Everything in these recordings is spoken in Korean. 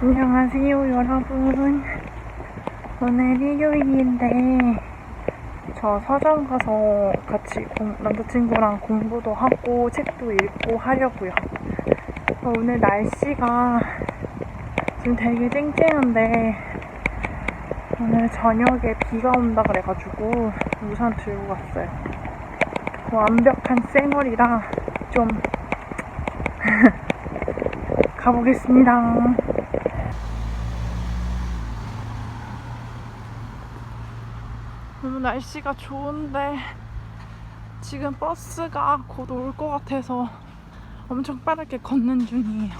안녕하세요 여러분. 오늘 일요일인데 저 서점 가서 같이 공- 남자친구랑 공부도 하고 책도 읽고 하려고요. 어, 오늘 날씨가 지금 되게 쨍쨍한데 오늘 저녁에 비가 온다 그래가지고 우산 들고 갔어요. 완벽한 쌩얼이라 좀 가보겠습니다 너무 날씨가 좋은데 지금 버스가 곧 올 것 같아서 엄청 빠르게 걷는 중이에요.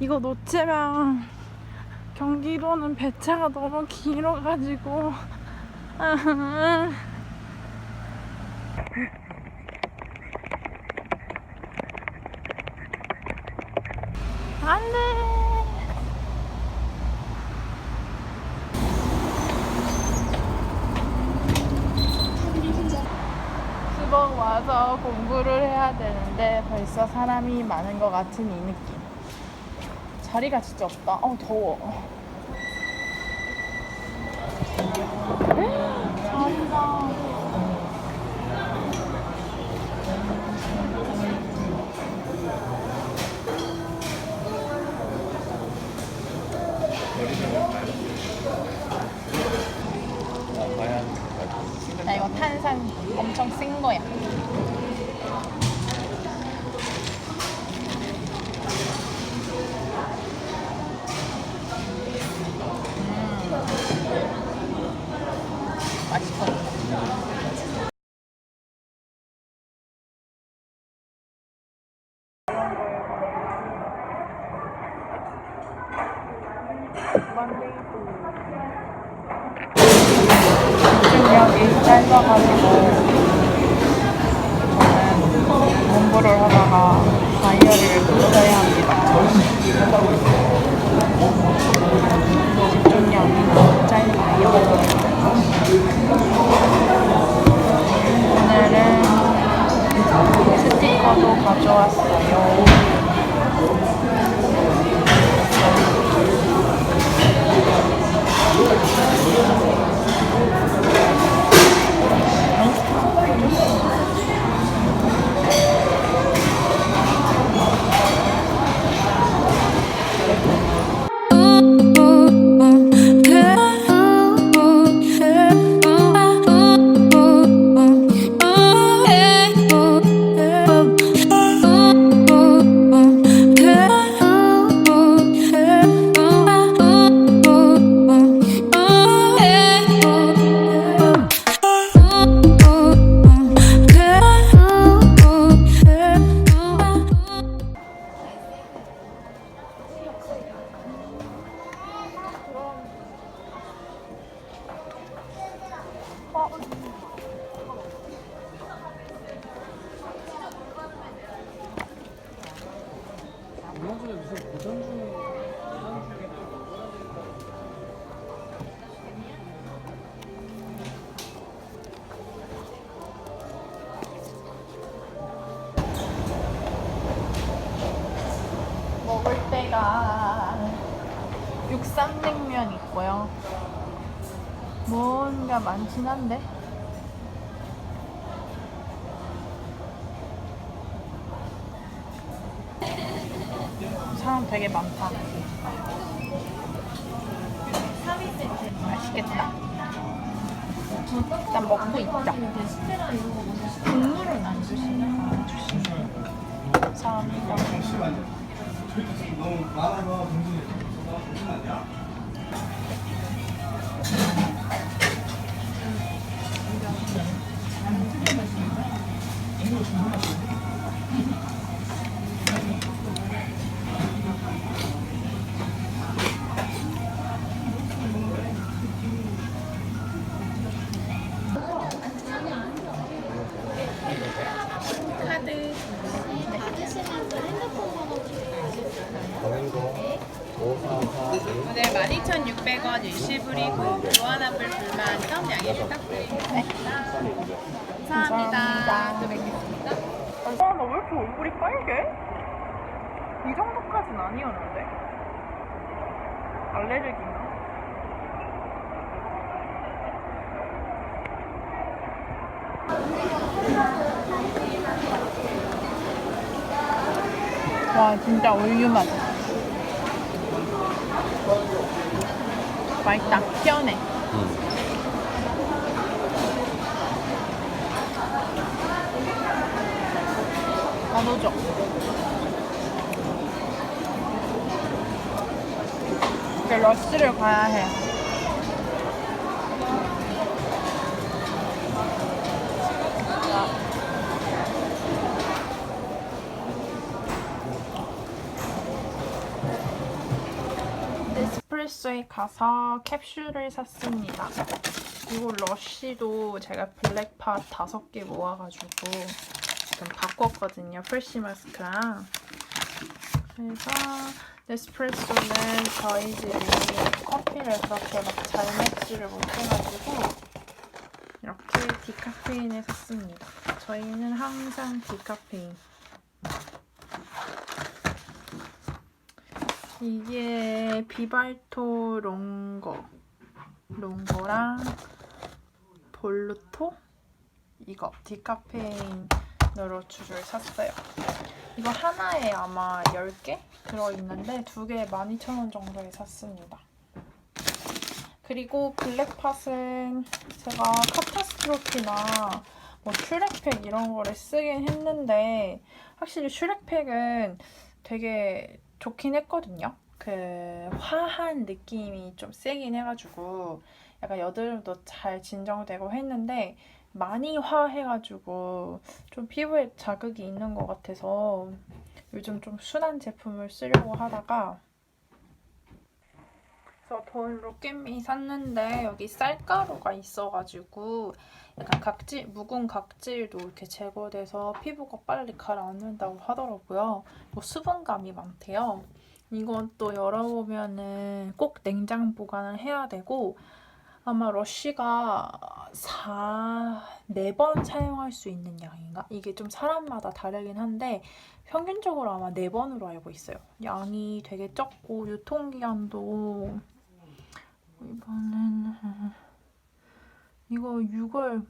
이거 놓치면 경기도는 배차가 너무 길어가지고 안돼. 수박 공부를 해야 되는데 벌써 사람이 많은 것 같은 이 느낌. 자리가 진짜 없다. 어 더워. 잘한다. 맛있어. 육삼냉면 있고요. 뭔가 많긴 한데. 사람 되게 많다. 맛있겠다. 일단 먹고 있자. 국물은 안 주시나? 주시네. 감사합니다. 너무 많아서 정신이 없어서 아니야? 카드. 오늘 12,600원 일시불이고 교환합을 불만점 양해 부탁드립니다. 감사합니다. 또 뵙겠습니다. 아, 나 왜 이렇게 얼굴이 빨개? 이 정도까지는 아니었는데 알레르기인가? 와 진짜 우유 맛 맛있다 시원해 나도 줘 이제 러쉬를 가야 해 에스프레소에 가서 캡슐을 샀습니다. 그리고 러쉬도 제가 블랙팟 다섯 개 모아가지고 좀 바꿨거든요. 프레쉬 마스크랑. 그래서 에스프레소는 저희 집이 커피를 그렇게 막잘 먹지를 못해가지고 이렇게 디카페인을 샀습니다. 저희는 항상 디카페인. 이게 비발토 롱거 롱거랑 볼루토 이거 디카페인으로 주를 샀어요. 이거 하나에 아마 10개 들어있는데 두 개에 12,000원 정도에 샀습니다. 그리고 블랙팟은 제가 카타스트로피나 뭐 슈렉팩 이런 거를 쓰긴 했는데 확실히 슈렉팩은 되게 좋긴 했거든요. 그 화한 느낌이 좀 세긴 해가지고 약간 여드름도 잘 진정되고 했는데 많이 화해가지고 좀 피부에 자극이 있는 것 같아서 요즘 좀 순한 제품을 쓰려고 하다가 그래서 본 로켓미 샀는데 여기 쌀가루가 있어가지고 약간 각질, 묵은 각질도 이렇게 제거돼서 피부가 빨리 가라앉는다고 하더라고요. 뭐 수분감이 많대요. 이건 또 열어보면은 꼭 냉장 보관을 해야 되고 아마 러쉬가 4, 4번 사용할 수 있는 양인가? 이게 좀 사람마다 다르긴 한데 평균적으로 아마 4번으로 알고 있어요. 양이 되게 적고 유통기한도 이번엔 이거 6월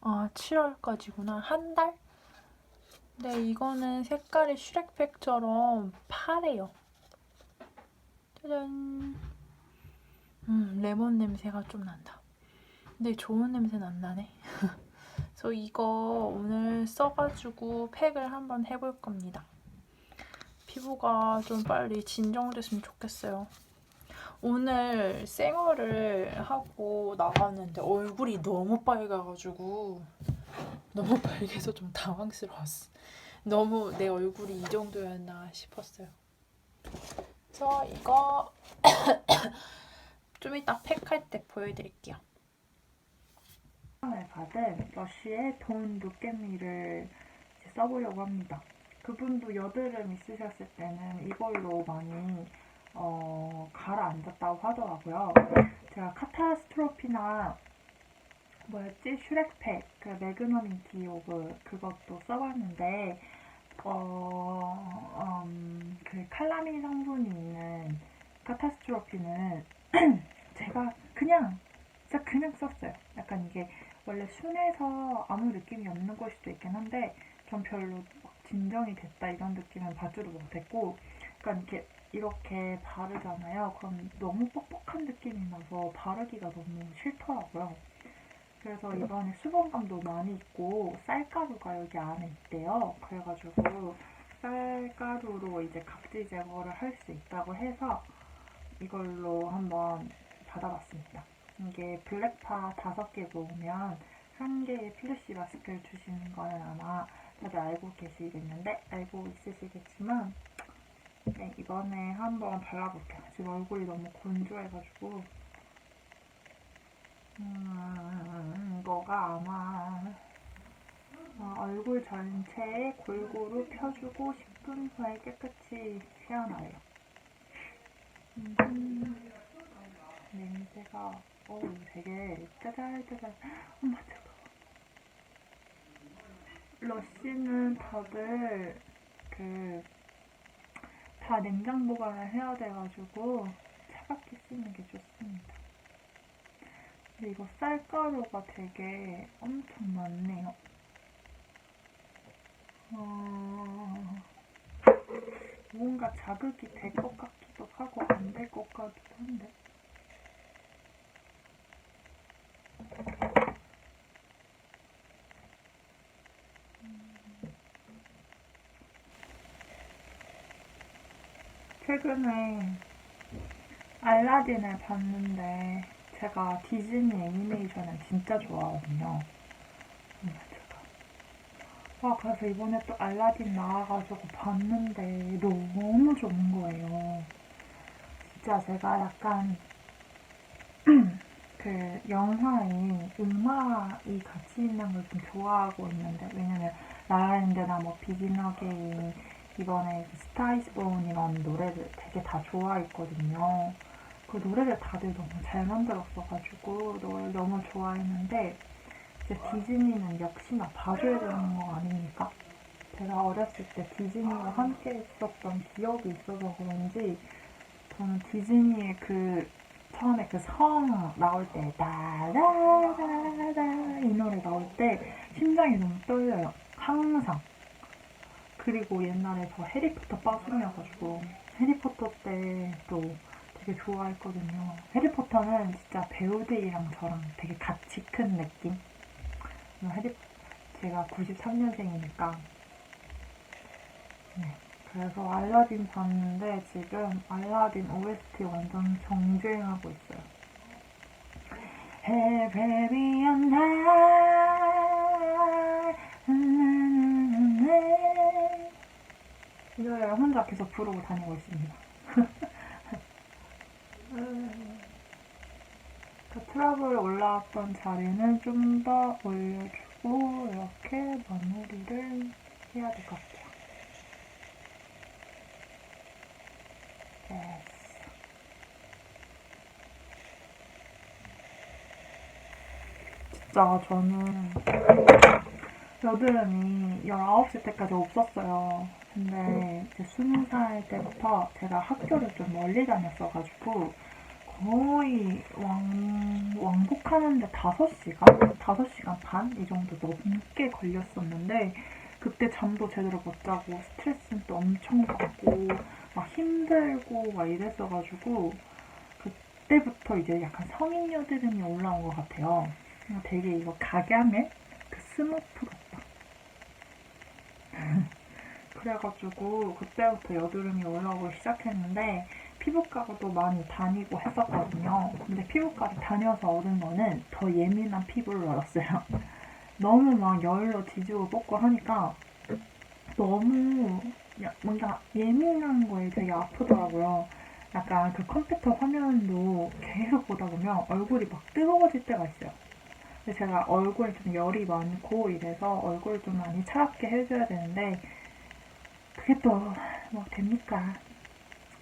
아 7월까지구나 한 달? 근데 이거는 색깔이 슈렉팩처럼 파래요. 짜잔. 음 레몬 냄새가 좀 난다. 근데 좋은 냄새는 안 나네. 그래서 이거 오늘 써가지고 팩을 한번 해볼 겁니다. 피부가 좀 빨리 진정됐으면 좋겠어요. 오늘 생얼을 하고 나갔는데 얼굴이 너무 빨가가지고 너무 빨개서 좀 당황스러웠어. 너무 내 얼굴이 이 정도였나 싶었어요. 그래서 이거 좀 이따 팩할 때 보여드릴게요. 을 받은 러쉬의 돈 도깨미를 써보려고 합니다. 그분도 여드름 있으셨을 때는 이걸로 많이 어, 가라앉았다고 하더라고요. 제가 카타스트로피나 뭐였지? 슈렉팩, 그 매그넘 디오브 그것도 써봤는데 어, 음, 그 칼라민 성분이 있는 카타스트로피는 제가 그냥 진짜 그냥 썼어요. 약간 이게 원래 순해서 아무 느낌이 없는 걸 수도 있긴 한데 전 별로 막 진정이 됐다 이런 느낌은 받지도 못했고 그러니까 이렇게 이렇게 바르잖아요. 그럼 너무 뻑뻑한 느낌이 나서 바르기가 너무 싫더라고요. 그래서 이번에 수분감도 많이 있고 쌀가루가 여기 안에 있대요. 그래가지고 쌀가루로 이제 각질 제거를 할 수 있다고 해서 이걸로 한번 받아봤습니다. 이게 블랙파 다섯 개 모으면 한 개의 플래시 마스크를 주시는 거는 아마 다들 알고 계시겠는데 알고 있으시겠지만 네, 이번에 한번 발라볼게요. 지금 얼굴이 너무 건조해가지고 음, 이거가 아마 어, 얼굴 전체에 골고루 펴주고 10분 후에 깨끗이 휘어나요. 음, 냄새가 어우 되게 짜잘짜잘 엄마 뜨거워 러쉬는 다들 그 다 냉장 보관을 해야 돼가지고 차갑게 쓰는 게 좋습니다. 근데 이거 쌀가루가 되게 엄청 많네요. 어... 뭔가 자극이 될 것 같기도 하고 안 될 것 같기도 한데. 최근에 알라딘을 봤는데 제가 디즈니 애니메이션을 진짜 좋아하거든요. 음, 제가. 아, 그래서 이번에 또 알라딘 나와가지고 봤는데 너무 좋은 거예요. 진짜 제가 약간 그 영화에 음악이 같이 있는 걸 좀 좋아하고 있는데 왜냐면 라라랜드나 뭐 비긴 어게인 이번에 스타이스 본이라는 노래를 되게 다 좋아했거든요. 그 노래를 다들 너무 잘 만들었어가지고 노래를 너무 좋아했는데 이제 디즈니는 역시나 봐줘야 되는 거 아닙니까? 제가 어렸을 때 디즈니와 함께 있었던 기억이 있어서 그런지 저는 디즈니의 그 처음에 그 성 나올 때 다다다다 이 노래 나올 때 심장이 너무 떨려요. 항상. 그리고 옛날에 저 해리포터 빠순이어가지고 해리포터 때 또 되게 좋아했거든요. 해리포터는 진짜 배우들이랑 저랑 되게 같이 큰 느낌. 해리 제가 93년생이니까 네. 그래서 알라딘 봤는데 지금 알라딘 OST 완전 정주행하고 있어요. Arabian Night 이 노래를 혼자 계속 부르고 다니고 있습니다. 그 트러블 올라왔던 자리는 좀 더 올려주고 이렇게 마무리를 해야 될 것 같아요. 됐어. 진짜 저는 여드름이 19살 때까지 없었어요. 근데 이제 20살 때부터 제가 학교를 좀 멀리 다녔어가지고 거의 왕, 왕복하는데 5시간? 5시간 반? 이 정도 넘게 걸렸었는데 그때 잠도 제대로 못 자고 스트레스는 또 엄청 받고 막 힘들고 막 이랬어가지고 그때부터 이제 약간 성인 여드름이 올라온 것 같아요. 되게 이거 각양의 그 스머프 같다. 그래가지고 그때부터 여드름이 올라오기 시작했는데 피부과도 많이 다니고 했었거든요. 근데 피부과를 다녀서 얻은 거는 더 예민한 피부를 얻었어요. 너무 막 열로 뒤지고 뻗고 하니까 너무 야- 뭔가 예민한 거에 되게 아프더라고요. 약간 그 컴퓨터 화면도 계속 보다 보면 얼굴이 막 뜨거워질 때가 있어요. 제가 얼굴에 좀 열이 많고 이래서 얼굴 좀 많이 차갑게 해줘야 되는데 그게 또 뭐 됩니까?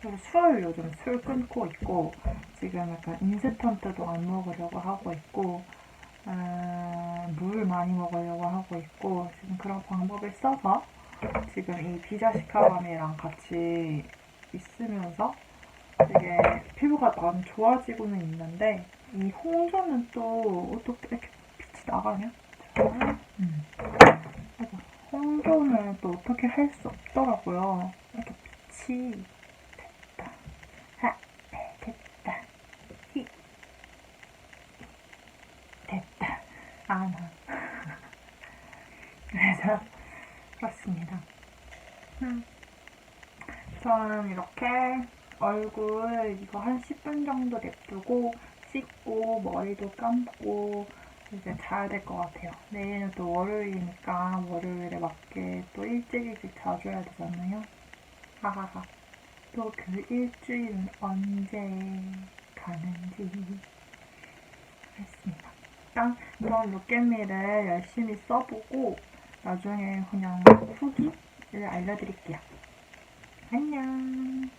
그래서 술 요즘 술 끊고 있고 지금 약간 인스턴트도 안 먹으려고 하고 있고 음, 물 많이 먹으려고 하고 있고 지금 그런 방법을 써서 지금 이 비자시카밤이랑 같이 있으면서 되게 피부가 많이 좋아지고는 있는데 이 홍조는 또 어떻게 이렇게 빛이 나가냐? 음. 홍조는 또 어떻게 할 수 없더라고요. 이렇게 빛이 됐다. 하, 됐다. 히. 됐다. 아, 나. 그래서 그렇습니다. 음. 저는 이렇게 얼굴 이거 한 10분 정도 냅두고 씻고 머리도 감고 이제 자야 될 것 같아요. 내일은 또 월요일이니까 월요일에 맞게 또 일찍 일찍 자줘야 되잖아요. 하하하. 또 그 일주일은 언제 가는지 했습니다. 일단 이런 로켓미를 열심히 써보고 나중에 그냥 후기를 알려드릴게요. 안녕.